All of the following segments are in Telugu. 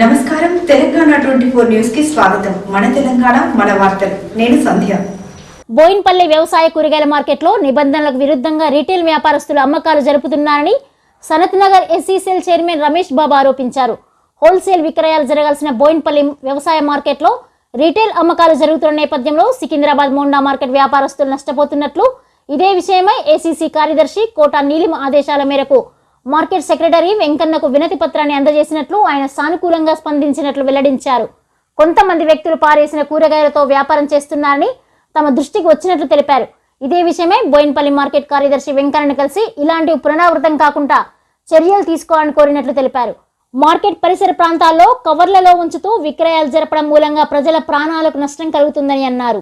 నమస్కారం. తెలంగాణ ట్వంటీ ఫోర్ న్యూస్కి స్వాగతం. మన తెలంగాణ మన వార్తలు. నేను సంధ్య. బోయిన్పల్లి వ్యవసాయ కూరగాయల మార్కెట్లో నిబంధనలకు విరుద్ధంగా రీటైల్ వ్యాపారస్తులు అమ్మకాలు జరుపుతున్నారని సనత్ నగర్ ఎస్సీసీఎల్ చైర్మన్ రమేష్ బాబు ఆరోపించారు. హోల్సేల్ విక్రయాలు జరగాల్సిన బోయిన్పల్లి వ్యవసాయ మార్కెట్లో రీటైల్ అమ్మకాలు జరుగుతున్న నేపథ్యంలో సికింద్రాబాద్ మోండా మార్కెట్ వ్యాపారస్తులు నష్టపోతున్నట్లు ఇదే విషయమై ఏసీసీ కార్యదర్శి కోటా నీలిమ ఆదేశాల మేరకు మార్కెట్ సెక్రటరీ వెంకన్నకు వినతి పత్రాన్ని అందజేసినట్లు ఆయన సానుకూలంగా స్పందించినట్లు వెల్లడించారు. కొంతమంది వ్యక్తులు పారేసిన కూరగాయలతో వ్యాపారం చేస్తున్నారని తమ దృష్టికి వచ్చినట్లు తెలిపారు. ఇదే విషయమే బోయిన్పల్లి మార్కెట్ కార్యదర్శి వెంకన్నను కలిసి ఇలాంటివి పునరావృతం కాకుండా చర్యలు తీసుకోవాలని కోరినట్లు తెలిపారు. మార్కెట్ పరిసర ప్రాంతాల్లో కవర్లలో ఉంచుతూ విక్రయాలు జరపడం మూలంగా ప్రజల ప్రాణాలకు నష్టం కలుగుతుందని అన్నారు.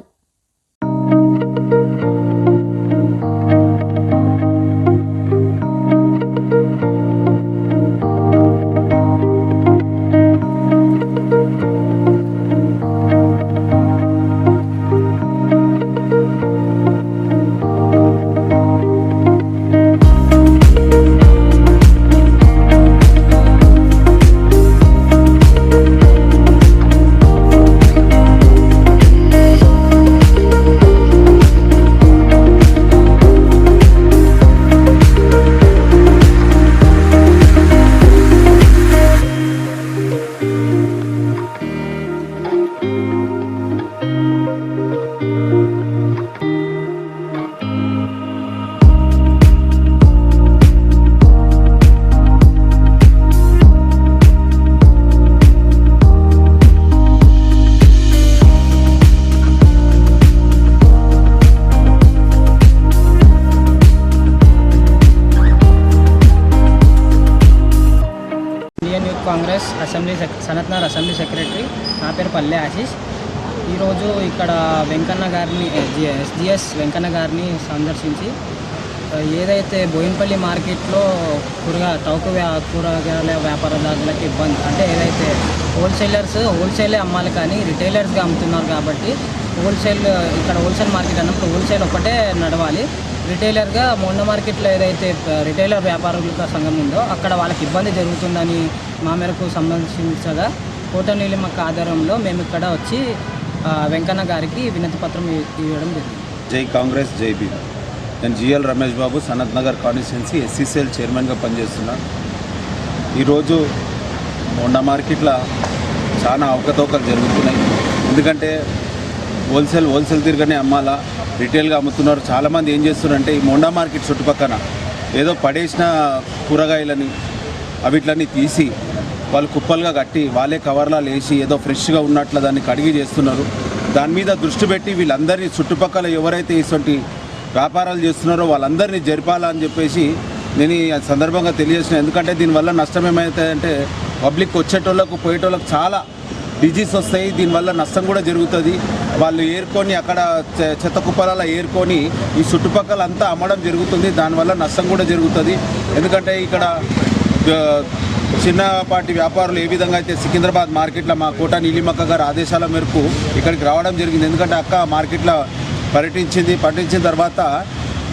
యూత్ అసెంబ్లీ సెక్ సనత్నగర్ అసెంబ్లీ సెక్రటరీ. నా పేరు పల్లె ఆశీష్. ఈరోజు ఇక్కడ వెంకన్న గారిని ఎస్జిఎస్ వెంకన్న గారిని సందర్శించి ఏదైతే బోయినపల్లి మార్కెట్లో కూరగా చౌక వ్యా కూరగాయల వ్యాపారదారులకు ఇబ్బంది అంటే ఏదైతే హోల్సేలర్స్ హోల్సేలే అమ్మాలి కానీ రిటైలర్స్గా అమ్ముతున్నారు కాబట్టి హోల్సేల్ ఇక్కడ హోల్సేల్ మార్కెట్ అన్నప్పుడు హోల్సేల్ ఒకటే నడవాలి. రిటైలర్గా మొండ మార్కెట్లో ఏదైతే రిటైలర్ వ్యాపారుల సంఘం ఉందో అక్కడ వాళ్ళకి ఇబ్బంది జరుగుతుందని మా మేరకు సంబంధించగా కోట ఆధారంలో మేము ఇక్కడ వచ్చి వెంకన్న గారికి వినతి పత్రం ఇవ్వడం జరిగింది. జై కాంగ్రెస్ జై బీ నేను GL Ramesh Babu Sanath Nagar constituency SCCL చైర్మన్గా పనిచేస్తున్నాను ఈరోజు మొండ మార్కెట్లో చాలా అవకతవకలు జరుగుతున్నాయి. ఎందుకంటే హోల్సేల్ హోల్సేల్ తీరుగానే అమ్మాలా. రిటైల్గా అమ్ముతున్నారు. చాలామంది ఏం చేస్తున్నారంటే ఈ మొండా మార్కెట్ చుట్టుపక్కన ఏదో పడేసిన కూరగాయలని అవిట్లన్నీ తీసి వాళ్ళు కుప్పలుగా కట్టి వాళ్ళే కవర్లా వేసి ఏదో ఫ్రెష్గా ఉన్నట్లు దాన్ని కడిగి చేస్తున్నారు. దాని మీద దృష్టి పెట్టి వీళ్ళందరినీ చుట్టుపక్కల ఎవరైతే ఇటువంటి వ్యాపారాలు చేస్తున్నారో వాళ్ళందరినీ జరిపాలని చెప్పేసి నేను ఈ సందర్భంగా తెలియజేసిన ఎందుకంటే దీనివల్ల నష్టం ఏమవుతుందంటే పబ్లిక్ వచ్చేటోళ్ళకు పోయేటోళ్ళకు చాలా డిజీస్ వస్తాయి దీనివల్ల నష్టం కూడా జరుగుతుంది. వాళ్ళు ఏరుకొని అక్కడ చె- చెత్త కుప్పలలో ఏరుకొని ఈ చుట్టుపక్కల అంతా అమ్మడం జరుగుతుంది. దానివల్ల నష్టం కూడా జరుగుతుంది. ఎందుకంటే ఇక్కడ చిన్నపాటి వ్యాపారులు ఏ విధంగా అయితే సికింద్రాబాద్ మార్కెట్లో మా కోట నీలిమక్క గారి ఆదేశాల మేరకు ఇక్కడికి రావడం జరిగింది. ఎందుకంటే అక్క మార్కెట్లో పర్యటించింది. పర్యటించిన తర్వాత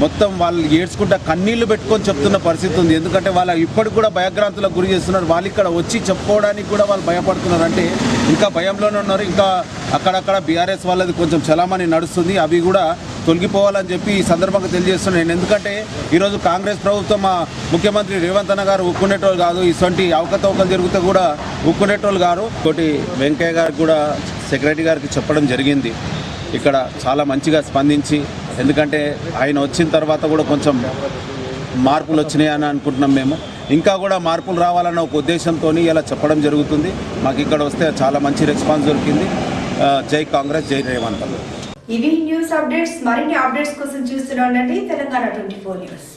మొత్తం వాళ్ళు ఏడ్చుకుంటా కన్నీళ్ళు పెట్టుకొని చెప్తున్న పరిస్థితి ఉంది. ఎందుకంటే వాళ్ళు ఇప్పటికి కూడా భయగ్రాంతులకు గురి చేస్తున్నారు. వాళ్ళు ఇక్కడ వచ్చి చెప్పుకోవడానికి కూడా వాళ్ళు భయపడుతున్నారు. అంటే ఇంకా భయంలోనే ఉన్నారు. ఇంకా అక్కడక్కడ బీఆర్ఎస్ వాళ్ళది కొంచెం చలామణి నడుస్తుంది. అవి కూడా తొలగిపోవాలని చెప్పి ఈ సందర్భంగా తెలియజేస్తున్నాను. నేను ఎందుకంటే ఈరోజు కాంగ్రెస్ ప్రభుత్వం ముఖ్యమంత్రి రేవంత్ అన్న గారు ఉక్కునేటోళ్ళు కాదు. ఇటువంటి అవకతవకలు జరిగితే కూడా ఉక్కునేటోళ్ళు గారు. ఒకటి వెంకయ్య గారికి కూడా సెక్రటరీ గారికి చెప్పడం జరిగింది. ఇక్కడ చాలా మంచిగా స్పందించి ఎందుకంటే ఆయన వచ్చిన తర్వాత కూడా కొంచెం మార్పులు వచ్చినాయని అనుకుంటున్నాం మేము. ఇంకా కూడా మార్పులు రావాలన్న ఒక ఉద్దేశంతో ఇలా చెప్పడం జరుగుతుంది. మాకు ఇక్కడ వస్తే చాలా మంచి రెస్పాన్స్ దొరికింది. జై కాంగ్రెస్ జై రేవంత్. ఇవి న్యూస్ అప్డేట్స్ మరిన్ని అప్డేట్స్ కోసం చూస్తూనే ఉండండి తెలంగాణ ట్వంటీ ఫోర్ న్యూస్.